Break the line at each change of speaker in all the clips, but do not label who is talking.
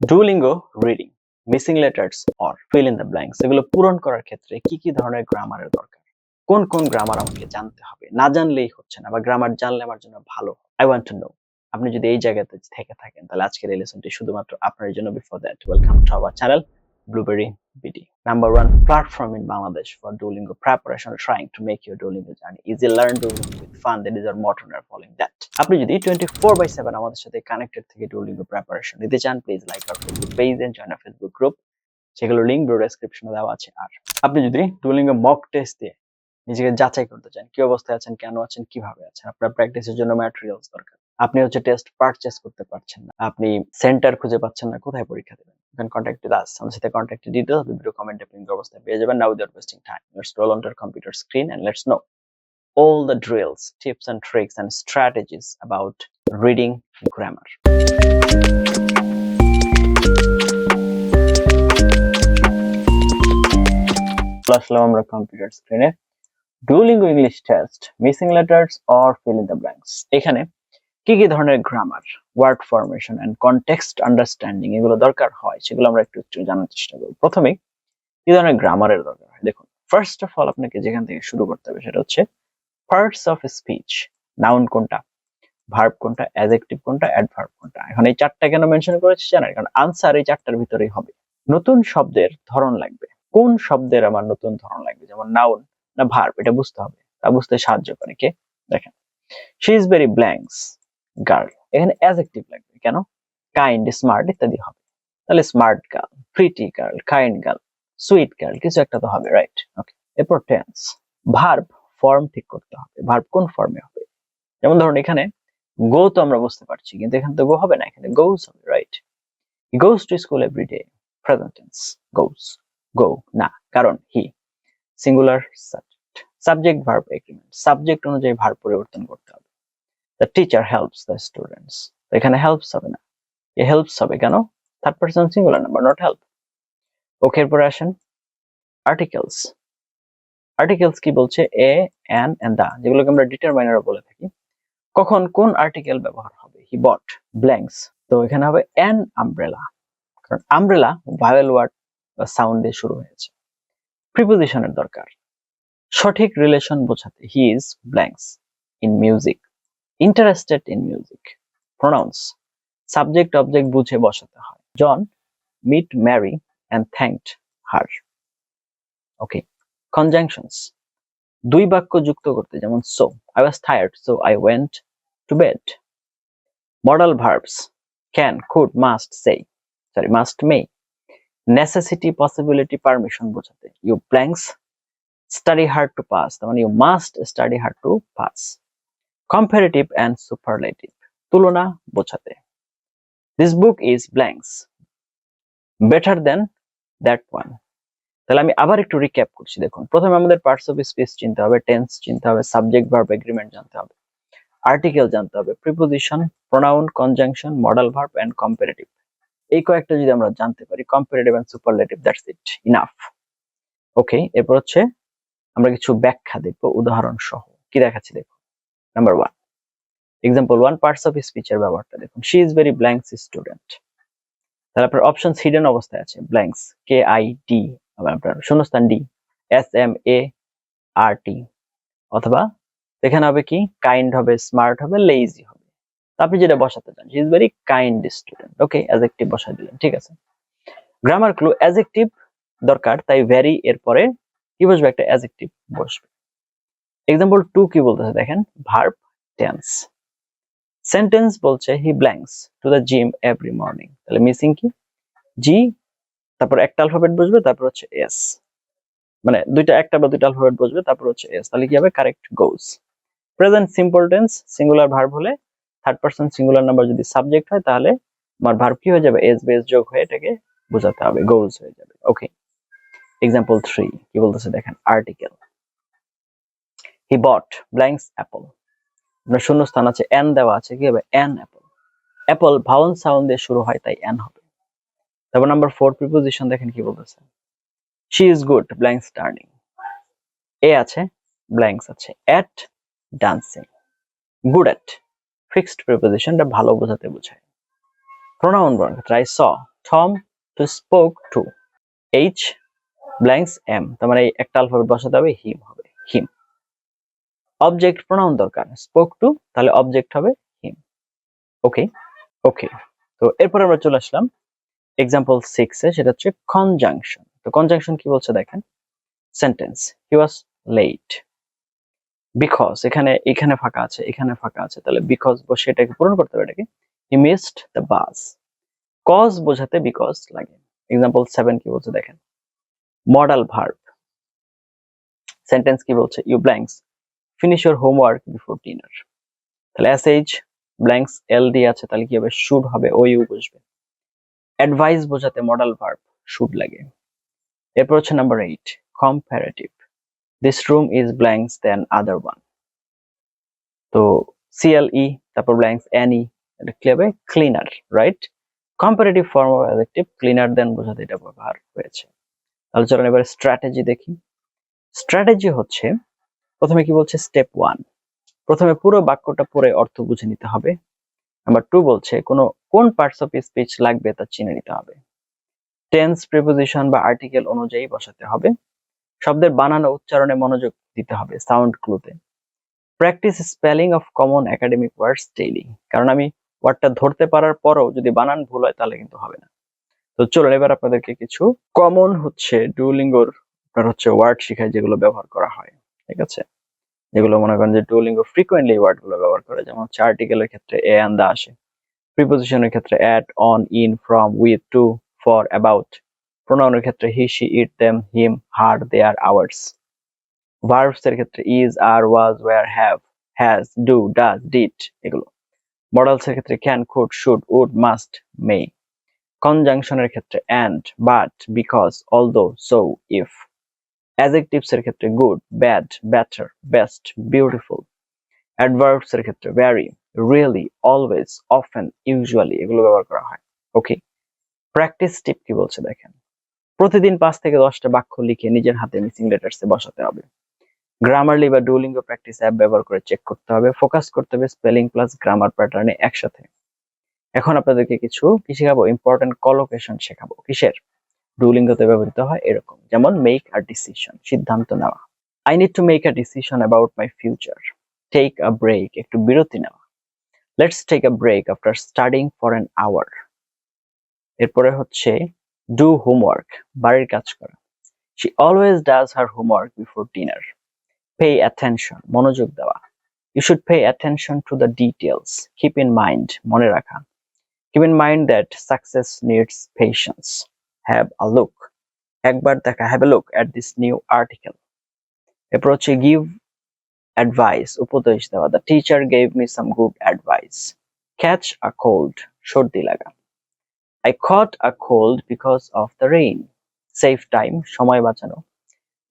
Duolingo reading missing letters or fill in the blanks এগুলো পূরণ করার ক্ষেত্রে কি কি ধরনের গ্রামারের দরকার? কোন কোন গ্রামার আমাকে জানতে হবে? না জানলেই হচ্ছে না বা গ্রামার জানলে আমার জন্য ভালো আই ওয়ান্ট টু নো আপনি যদি এই জায়গাতে থেকে থাকেন, তাহলে আজকের এই লেসনটি শুধুমাত্র আপনার জন্য before that welcome to our channel Blueberry BD. Number one platform in Bangladesh for Duolingo preparation, trying to make your Duolingo journey easy. Learn Duolingo with fun. That is our motto. we are following that. আপনি যদি 24 by 7 আমাদের সাথে connected থেকে Duolingo preparation নিতে চান please like our Facebook page and join our Facebook group সেগুলো link video ডেসক্রিপশনে দেওয়া আছে আর আপনি যদি Duolingo মক টেস্ট দিয়ে নিজেকে যাচাই করতে চান কি অবস্থায় আছেন কেন আছেন কীভাবে আছেন আপনার প্র্যাকটিসের জন্য ম্যাটেরিয়ালস দরকার আপনি হচ্ছে টেস্ট পারচেস করতে পারছেন না। আপনি সেন্টার খুঁজে পাচ্ছেন না, কোথায় পরীক্ষা দেবেন? ইউ কন্টাক্ট উইথ আস আমাদের সাথে কন্টাক্ট ডিটেইলস ভিডিও কমেন্টে পিন অবস্থায় পেয়ে যাবেন। Now without wasting time let's roll on computer screen and let's know all the drills tips and tricks and strategies about reading grammar আসলাম আমরা computer স্ক্রিনে Duolingo English test missing letters or fill in the blanks এখানে কি কি ধরনের grammar word formation and context understanding এগুলো দরকার হয়, সেগুলো আমরা একটু একটু জানার চেষ্টা করব। প্রথমেই, কি ধরনের গ্রামারের দরকার হয়? দেখুন ফার্স্ট অফ অল আপনাকে যেখান থেকে শুরু করতে হবে সেটা হচ্ছে পার্টস অফ স্পিচ নাউন কোনটা ভার্ব কোনটা অ্যাডজেক্টিভ কোনটা অ্যাডভার্ব কোনটা। এখন এই চারটা কেন মেনশন করেছি জানেন? কারণ আনসার এই চারটার ভিতরেই হবে। নতুন শব্দের ধরন লাগবে। কোন শব্দের আমার নতুন ধরন লাগবে? যেমন নাউন না ভার্ব এটা বুঝতে হবে। তা বুঝতে সাহায্য করে কে? দেখেন she is very blanks girl এখানে অ্যাডজেক্টিভ লাগবে, কেন? কাইন্ড স্মার্ট ইত্যাদি হবে। তাহলে smart girl pretty girl kind girl sweet girl কিছু একটা তো হবে রাইট ওকে এরপর টেন্স ভার্ব ফর্ম ঠিক করতে হবে। ভার্ব কোন ফর্মে হবে? যেমন ধরুন এখানে গো তো আমরা বুঝতে পারছি, কিন্তু এখানে তো গো হবে না, এখানে গোস হবে right goes to school every day present tense goes go না, কারণ he singular subject subject verb agreement subject অনুযায়ী ভার্ব পরিবর্তন করতে হবে। The teacher helps the students এখানে হেল্পস হবে না। এ হেল্পস হবে কেন? Third person singular number not help okay এরপরে আসেন। আর্টিকেলস আর্টিকেলস কি বলছে? এ অ্যান এন্ড দা যেগুলোকে আমরা ডিটারমাইনার বলে থাকি। কখন কোন আর্টিকেল ব্যবহার হবে? হি বট ব্ল্যাঙ্কস তো এখানে হবে অ্যান আমব্রেলা কারণ আমব্রেলা ভাওয়েল ওয়ার্ড বা সাউন্ড দিয়ে শুরু হয়েছে। প্রিপোজিশনের দরকার। সঠিক রিলেশন বোঝাতে he is blanks in music interested in music pronouns subject object বুঝে বসাতে হয়। John meet Mary and thanked her okay conjunctions দুই বাক্য যুক্ত করতে, যেমন so I was tired so I went to bed modal verbs can could must say sorry must may necessity possibility permission বোঝাতে। You blanks study hard to pass তার মানে you must study hard to pass comparative and superlative তুলনা বোঝাতে। This book is blanks better than that one তাহলে আমি আবার একটু recap করছি, দেখুন। প্রথমে আমাদের পার্টস অফ স্পিচ চিনতে হবে টেন্স চিনতে হবে সাবজেক্ট ভার্ব এগ্রিমেন্ট জানতে হবে আর্টিকেল জানতে হবে preposition pronoun conjunction modal verb and comparative এই কয়েকটা যদি আমরা জানতে পারি comparative and superlative that's it enough okay এরপর হচ্ছে আমরা কিছু ব্যাখ্যা দেখব উদাহরণ সহ কি দেখাচ্ছি, দেখুন। Number one example one parts of স্পিচের ব্যবহারটা দেখুন। She is very blanks student তাহলে আপনার অপশন হিডেন অবস্থায় আছে। ব্ল্যাঙ্কস কে আই ডি আবার আপনার শূন্যস্থান D S M A R T অথবা এখানে হবে কি? কাইন্ড হবে স্মার্ট হবে লেজি হবে। আপনি যেটা বসাতে চান she is very kind student okay adjective বসাই দিলেন, ঠিক আছে? গ্রামার ক্লু অ্যাজেক্টিভ দরকার, তাই ভ্যারি এর পরে কি বসবে? একটা অ্যাজেক্টিভ বসবে। এক্সাম্পল টু কি বলতেছে দেখেন? ভার্ব টেন্স সেন্টেন্স বলছে he blanks to the gym every morning তাহলে মিসিং কি? জি তারপর একটা অ্যালফাবেট বসবে, তারপর হচ্ছে এস মানে দুইটা একটা বা দুইটা অ্যালফাবেট বসবে, তারপর হচ্ছে এস তাহলে কি হবে? Correct goes present simple tense singular verb হলে থার্ড পারসন সিঙ্গুলার নাম্বার যদি সাবজেক্ট হয়, তাহলে আমার ভার্ব কি হয়ে যাবে? এস বেস যোগ হয়ে এটাকে বোঝাতে হবে গোস হয়ে যাবে। ওকে এক্সাম্পল থ্রি কি বলতেছে দেখেন? Article he bought blanks apple আপনার শূন্য স্থান আছে এন দেওয়া আছে কি? হবে an apple apple vowel sound দিয়ে শুরু হয়, তাই এন হবে। তারপর নাম্বার ফোর প্রিপোজিশন দেখেন কি বলতেছে। She is good blanks turning এ আছে ব্ল্যাঙ্কস আছে। At dancing good at fixed প্রিপোজিশনটা ভালো বোঝাতে বোঝায়। প্রোনাউন বলার ক্ষেত্রে so Tom to spoke to H blanks M তার মানে একটা আলফাবেট বসাতে হবে হিম হবে। হিম অবজেক্ট প্রোনাউন দরকার। স্পোক টু তাহলে অবজেক্ট হবে হিম ওকে ওকে তো এরপর আমরা চলে আসলাম এক্সাম্পল সিক্সে সেটা হচ্ছে কনজাংশন তো কনজাংশন কি বলছে দেখেন? Sentence he was late because এখানে এখানে ফাঁকা আছে, এখানে ফাঁকা আছে। তাহলে বিকজ বসে এটাকে পূরণ করতে হবে এটাকে। He missed the bus cause বোঝাতে বিকজ লাগে। এক্সাম্পল সেভেন কি বলছে দেখেন? মডাল ভার্ব সেন্টেন্স কি বলছে? You blanks finish your homework before dinner তাহলে S H blanks L D আছে, তাহলে কি হবে শুড হবে? ও ইউ বসবে অ্যাডভাইস বোঝাতে মডাল ভার্ব শুড লাগে। এরপর হচ্ছে number eight comparative this room is blanks than other one তো সিএলই তারপর ব্ল্যাঙ্কস এনি এটা কি হবে? Cleaner right comparative form of adjective cleaner then বোঝাতে এটা ব্যবহার হয়েছে। তাহলে চলুন এবার স্ট্র্যাটেজি দেখি। স্ট্র্যাটেজি হচ্ছে প্রথমে কি বলছে স্টেপ ওয়ান প্রথমে পুরো বাক্যটা পড়ে অর্থ বুঝে নিতে হবে। নাম্বার টু বলছে, কোনো, কোন পার্টস অফ স্পিচ লাগবে তা চিনে নিতে হবে। টেন্স প্রিপোজিশন বা আর্টিকেল অনুযায়ী বসাতে হবে। শব্দের বানানো উচ্চারণে মনোযোগ দিতে হবে sound ক্লুতে practice spelling of common academic words daily কারণ আমি ওয়ার্ডটা ধরতে পারার পরও যদি বানান ভুল হয় তাহলে কিন্তু হবে না। তো চলুন এবার আপনাদেরকে কিছু কমন হচ্ছে ডুলিঙ্গোর আপনার হচ্ছে ওয়ার্ড শিখায় যেগুলো ব্যবহার করা হয়। ঠিক আছে? যেগুলো মনে করেন যে ডুলিঙ্গো ফ্রিকোয়েন্টলি ওয়ার্ডগুলো ব্যবহার করে, যেমন হচ্ছে আর্টিকেলের ক্ষেত্রে এ অ্যান্ড দা আসে প্রিপোজিশনের ক্ষেত্রে at on in from with to for about প্রোনাউনের ক্ষেত্রে he she it them him her they R ours verbs এর ক্ষেত্রে is are was were have has do does did এগুলো মডেলস এর ক্ষেত্রে can could should would must may কনজাংশনের ক্ষেত্রে and but because although so if adjectives এর ক্ষেত্রে good bad better best beautiful adverbs এর ক্ষেত্রে very really always often usually এগুলো ব্যবহার করা হয়। ওকে প্র্যাকটিস টিপ কি বলছে দেখেন? প্রতিদিন পাঁচ থেকে দশটা বাক্য লিখে নিজের হাতে মিসিং লেটার্সে বসাতে হবে। গ্রামারলি বা ডুলিঙ্গো প্র্যাকটিস অ্যাপ ব্যবহার করে চেক করতে হবে। ফোকাস করতে হবে স্পেলিং প্লাস গ্রামার প্যাটার্নে একসাথে। এখন আপনাদেরকে কিছু কি শেখাবো? ইম্পর্টেন্ট কলোকেশন শেখাবো। কিসের? ডুলিঙ্গোতে ব্যবহৃত হয় এরকম। যেমন মেক আ ডিসিশন সিদ্ধান্ত নেওয়া। I need to make a decision about my future take a break একটু বিরতি নেওয়া। Let's take a break after studying for an hour এরপরে হচ্ছে ডু হোমওয়ার্ক বাড়ির কাজ করা। She always does her homework before dinner pay attention মনোযোগ দেওয়া। You should pay attention to the details keep in mind মনে রাখা। Keep in mind that success needs patience have a look একবার দেখা have a look at this new article এরপর হচ্ছে give advice উপদেশ দেওয়া the teacher gave me some good advice catch a cold সর্দি লাগা I caught a cold because of the rain. Save time, সময় বাঁচানো.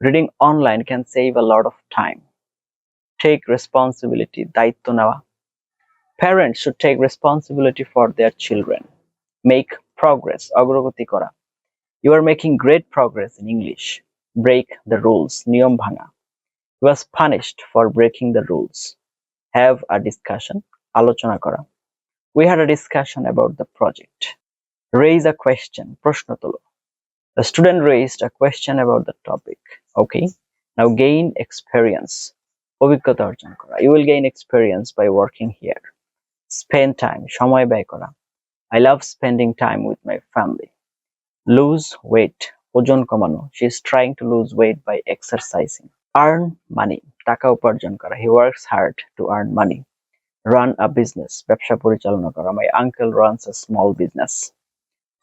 Reading online can save a lot of time. Take responsibility, দায়িত্ব নেওয়া. Parents should take responsibility for their children. Make progress, অগ্রগতি করা. You are making great progress in English. Break the rules, নিয়ম ভাঙা. Was punished for breaking the rules. Have a discussion, আলোচনা করা. We had a discussion about the project. raise a question প্রশ্ন তোলো the student raised a question about the topic okay now gain experience অভিজ্ঞতা অর্জন করা you will gain experience by working here spend time সময় ব্যয় করা i love spending time with my family lose weight ওজন কমানো she is trying to lose weight by exercising earn money টাকা উপার্জন করা he works hard to earn money run a business ব্যবসা পরিচালনা করা my uncle runs a small business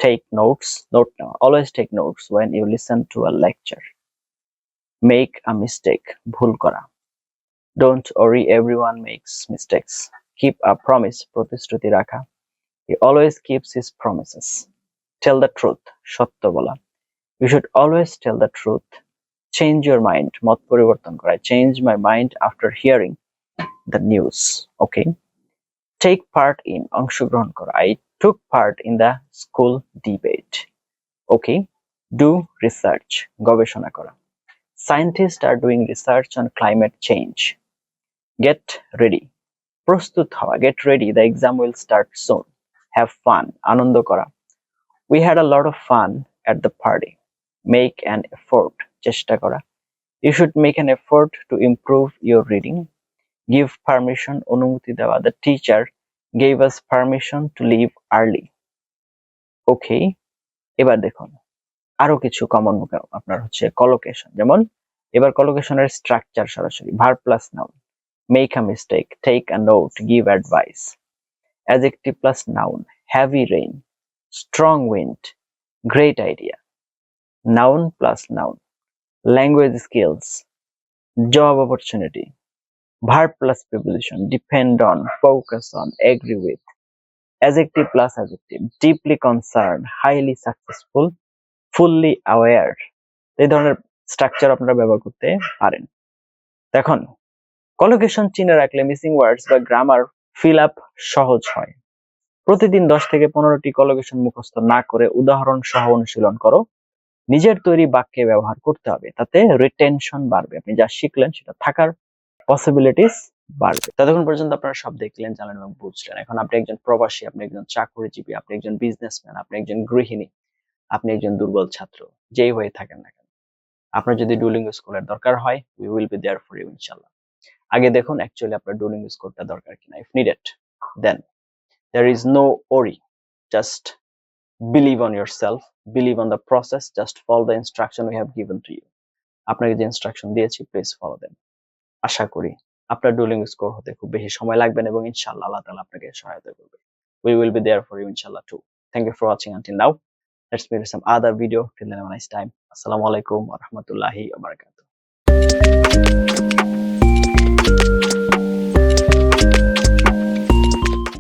take notes note now always take notes when you listen to a lecture make a mistake ভুল করা don't worry everyone makes mistakes keep a promise প্রতিশ্রুতি রাখা he always keeps his promises Tell the truth সত্য বলা you should always tell the truth change your mind মত পরিবর্তন করা change my mind after hearing the news okay take part in অংশগ্রহণ করা I took part in the school debate. Okay, do research, গবেষণা করা. Scientists are doing research on climate change. Get ready, প্রস্তুত হওয়া. Get ready, the exam will start soon. Have fun, আনন্দ করা. We had a lot of fun at the party make an effort চেষ্টা করা। You should make an effort to improve your reading give permission অনুমতি দেওয়া। The teacher gave us permission to leave early okay এবার দেখুন। আরও কিছু common আপনার হচ্ছে কলোকেশন যেমন, এবার কলোকেশনের স্ট্রাকচার সরাসরি। Verb plus noun make a mistake take a note give advice adjective plus noun heavy rain strong wind great idea noun plus noun language skills job opportunity verb plus preposition depend on focus on agree with adjective plus adjective deeply concerned highly successful fully aware এই ধরনের structure আপনারা ব্যবহার করতে পারেন দেখুন collocation চিনে রাখলে missing words বা গ্রামার ফিল আপ সহজ হয় প্রতিদিন দশ থেকে পনেরোটি কলোকেশন মুখস্থ না করে উদাহরণ সহ অনুশীলন করো। নিজের তৈরি বাক্যে ব্যবহার করতে হবে, তাতে রিটেনশন বাড়বে। আপনি যা শিখলেন সেটা থাকার পসিবিলিটিস বাড়বে। ততক্ষণ পর্যন্ত আপনারা সব দেখলেন, জানলেন এবং বুঝলেন। এখন আপনি একজন প্রবাসী, আপনি একজন চাকরিজীবী, আপনি একজন বিজনেসম্যান আপনি একজন গৃহিণী, আপনি একজন দুর্বল ছাত্র, যেই হয়ে থাকেন না কেন। আপনার যদি ডুলিং স্কুলের দরকার হয় we will be there for you ইনশাল্লাহ আগে দেখুন অ্যাকচুয়ালি আপনার ডুলিং স্কোরটা দরকার কিনা if needed then there is no worry just believe on yourself believe on the process just follow the instruction we have given to you আপনাকে যে instruction দিয়েছি প্লিজ ফলো দেন আশা করি আপনার ডুলিং স্কোর হতে খুব বেশি সময় লাগবে না এবং ইনশাআল্লাহ আল্লাহ তাআলা আপনাকে সহায়তা করবে we will be there for you inshallah too thank you for watching until now let's meet in some other video till then have a nice time assalamu alaikum wa rahmatullahi